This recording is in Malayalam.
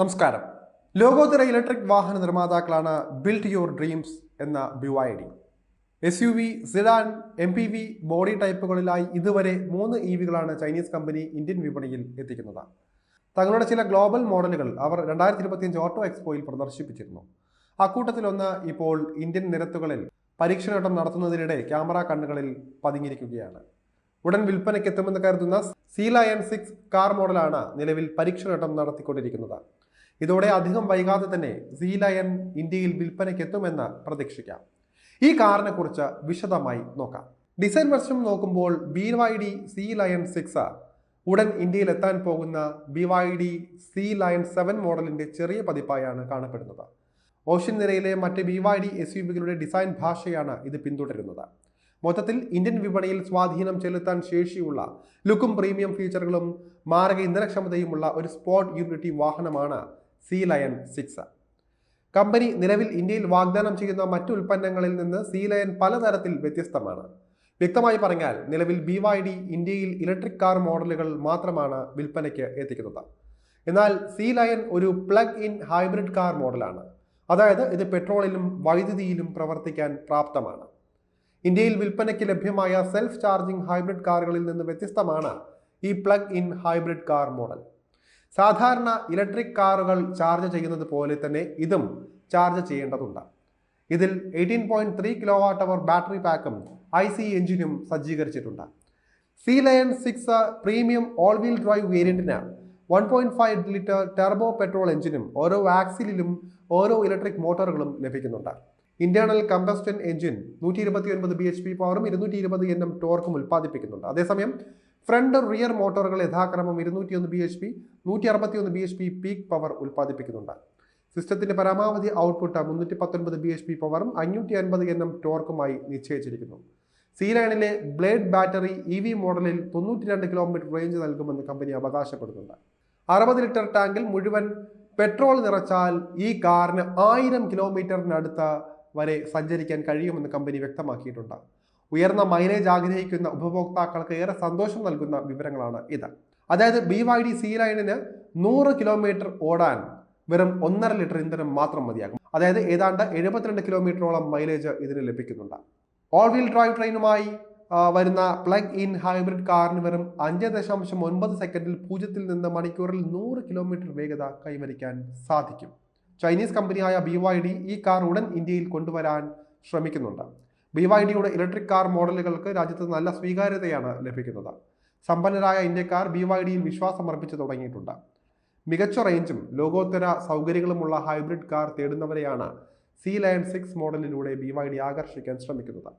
നമസ്കാരം. ലോകോത്തര ഇലക്ട്രിക് വാഹന നിർമ്മാതാക്കളാണ് ബിൽഡ് യുവർ ഡ്രീംസ് എന്ന B Y D S U V sedan M P V body ടൈപ്പുകളിലായി ഇതുവരെ മൂന്ന് ഇ വികളാണ് ചൈനീസ് കമ്പനി ഇന്ത്യൻ വിപണിയിൽ എത്തിക്കുന്നത്. തങ്ങളുടെ ചില ഗ്ലോബൽ മോഡലുകൾ അവർ രണ്ടായിരത്തി ഇരുപത്തിയഞ്ച് ഓട്ടോ എക്സ്പോയിൽ പ്രദർശിപ്പിച്ചിരുന്നു അക്കൂട്ടത്തിലൊന്ന് ഇപ്പോൾ ഇന്ത്യൻ നിരത്തുകളിൽ പരീക്ഷണോട്ടം നടത്തുന്നതിനിടെ ക്യാമറ കണ്ണുകളിൽ പതുങ്ങിയിരിക്കുകയാണ് ഉടൻ വിൽപ്പനയ്ക്കെത്തുമെന്ന് കരുതുന്ന സീ ലയൺ സിക്സ് കാർ മോഡലാണ് നിലവിൽ പരീക്ഷണഘട്ടം നടത്തിക്കൊണ്ടിരിക്കുന്നത്. ഇതോടെ അധികം വൈകാതെ തന്നെ സീ ലയൺ ഇന്ത്യയിൽ വിൽപ്പനയ്ക്കെത്തുമെന്ന് പ്രതീക്ഷിക്കാം. ഈ കാറിനെ കുറിച്ച് വിശദമായി നോക്കാം. ഡിസൈൻ വശം നോക്കുമ്പോൾ B Y D sea lion six ഉടൻ ഇന്ത്യയിൽ എത്താൻ പോകുന്ന B Y D sea lion seven മോഡലിന്റെ ചെറിയ പതിപ്പായാണ് കാണപ്പെടുന്നത്. ഓഷ്യൻ നിരയിലെ മറ്റ് B Y D S U വികളുടെ design ഭാഷയാണ് ഇത് പിന്തുടരുന്നത്. മൊത്തത്തിൽ ഇന്ത്യൻ വിപണിയിൽ സ്വാധീനം ചെലുത്താൻ ശേഷിയുള്ള ലുക്കും പ്രീമിയം ഫീച്ചറുകളും മാരക ഇന്ധനക്ഷമതയുമുള്ള ഒരു സ്പോട്ട് യൂട്ടിലിറ്റി വാഹനമാണ് സി ലയൺ സിക്സ്. കമ്പനി നിലവിൽ ഇന്ത്യയിൽ വാഗ്ദാനം ചെയ്യുന്ന മറ്റു ഉൽപ്പന്നങ്ങളിൽ നിന്ന് സി ലയൺ പലതരത്തിൽ വ്യത്യസ്തമാണ്. വ്യക്തമായി പറഞ്ഞാൽ നിലവിൽ ബി വൈ ഡി ഇന്ത്യയിൽ ഇലക്ട്രിക് കാർ മോഡലുകൾ മാത്രമാണ് വിൽപ്പനയ്ക്ക് എത്തിക്കുന്നത്. എന്നാൽ സി ലയൺ ഒരു പ്ലഗ് ഇൻ ഹൈബ്രിഡ് കാർ മോഡലാണ്. അതായത് ഇത് പെട്രോളിലും വൈദ്യുതിയിലും പ്രവർത്തിക്കാൻ പ്രാപ്തമാണ്. ഇന്ത്യയിൽ വിൽപ്പനയ്ക്ക് ലഭ്യമായ സെൽഫ് ചാർജിംഗ് ഹൈബ്രിഡ് കാറുകളിൽ നിന്ന് വ്യത്യസ്തമാണ് ഈ plug in hybrid car model സാധാരണ ഇലക്ട്രിക് കാറുകൾ ചാർജ് ചെയ്യുന്നത് പോലെ തന്നെ ഇതും ചാർജ് ചെയ്യേണ്ടതുണ്ട്. ഇതിൽ eighteen point three kilo watt hour battery പാക്കും I C എഞ്ചിനും സജ്ജീകരിച്ചിട്ടുണ്ട്. Sea lion six premium all wheel drive വേരിയന്റിന് one point five litre turbo petrol എഞ്ചിനും ഓരോ വാക്സിലും ഓരോ ഇലക്ട്രിക് മോട്ടോറുകളും ലഭിക്കുന്നുണ്ട്. ഇന്റേണൽ കമ്പസ്റ്റൻ എഞ്ചിൻ നൂറ്റി ഇരുപത്തി ഒൻപത് ബി എച്ച് പി പവറും ഇരുന്നൂറ്റി ഇരുപത് എൻ എം ടോർക്കും ഉൽപ്പാദിപ്പിക്കുന്നുണ്ട്. അതേസമയം ഫ്രണ്ട് റിയർ മോട്ടോറുകൾ യഥാക്രമം ഇരുന്നൂറ്റി ഒന്ന് ബി എച്ച് പി നൂറ്റി അറുപത്തി ഒന്ന് B H P peak power ഉൽപ്പാദിപ്പിക്കുന്നുണ്ട്. സിസ്റ്റത്തിന്റെ പരമാവധി ഔട്ട്പുട്ട് മുന്നൂറ്റി പത്തൊൻപത് ബി എച്ച് പി പവറും അഞ്ഞൂറ്റി അൻപത് എൻ എം ടോർക്കുമായി നിശ്ചയിച്ചിരിക്കുന്നു. സി ലൈനിലെ ബ്ലേഡ് ബാറ്ററി ഇ വി മോഡലിൽ തൊണ്ണൂറ്റി രണ്ട് കിലോമീറ്റർ റേഞ്ച് നൽകുമെന്ന് കമ്പനി അവകാശപ്പെടുന്നുണ്ട്. അറുപത് ലിറ്റർ ടാങ്കിൽ മുഴുവൻ പെട്രോൾ നിറച്ചാൽ ഈ കാറിന് ആയിരം കിലോമീറ്ററിനടുത്ത വരെ സഞ്ചരിക്കാൻ കഴിയുമെന്ന് കമ്പനി വ്യക്തമാക്കിയിട്ടുണ്ട്. ഉയർന്ന മൈലേജ് ആഗ്രഹിക്കുന്ന ഉപഭോക്താക്കൾക്ക് ഏറെ സന്തോഷം നൽകുന്ന വിവരങ്ങളാണ് ഇത്. അതായത് ബി വൈ ഡി സി ലൈനിന് നൂറ് കിലോമീറ്റർ ഓടാൻ വെറും ഒന്നര ലിറ്റർ ഇന്ധനം മാത്രം മതിയാകും. അതായത് ഏതാണ്ട് എഴുപത്തിരണ്ട് കിലോമീറ്ററോളം മൈലേജ് ഇതിന് ലഭിക്കുന്നുണ്ട്. ഓൾ വീൽ ഡ്രൈവ് ട്രെയിനുമായി വരുന്ന പ്ലഗ് ഇൻ ഹൈബ്രിഡ് കാറിന് വെറും അഞ്ച് ദശാംശം ഒൻപത് സെക്കൻഡിൽ പൂജ്യത്തിൽ നിന്ന് മണിക്കൂറിൽ നൂറ് കിലോമീറ്റർ വേഗത കൈവരിക്കാൻ സാധിക്കും. ചൈനീസ് കമ്പനിയായ ബി വൈ ഡി ഈ കാർ ഉടൻ ഇന്ത്യയിൽ കൊണ്ടുവരാൻ ശ്രമിക്കുന്നുണ്ട്. ബി വൈ ഡിയുടെ ഇലക്ട്രിക് കാർ മോഡലുകൾക്ക് രാജ്യത്ത് നല്ല സ്വീകാര്യതയാണ് ലഭിക്കുന്നത്. സമ്പന്നരായ ഇന്ത്യക്കാർ ബി വൈ ഡിയിൽ വിശ്വാസം അർപ്പിച്ചു തുടങ്ങിയിട്ടുണ്ട്. മികച്ച റേഞ്ചും ലോകോത്തര സൗകര്യങ്ങളുമുള്ള ഹൈബ്രിഡ് കാർ തേടുന്നവരെയാണ് സി ലയൺ സിക്സ് മോഡലിലൂടെ ബി വൈ ഡി ആകർഷിക്കാൻ ശ്രമിക്കുന്നത്.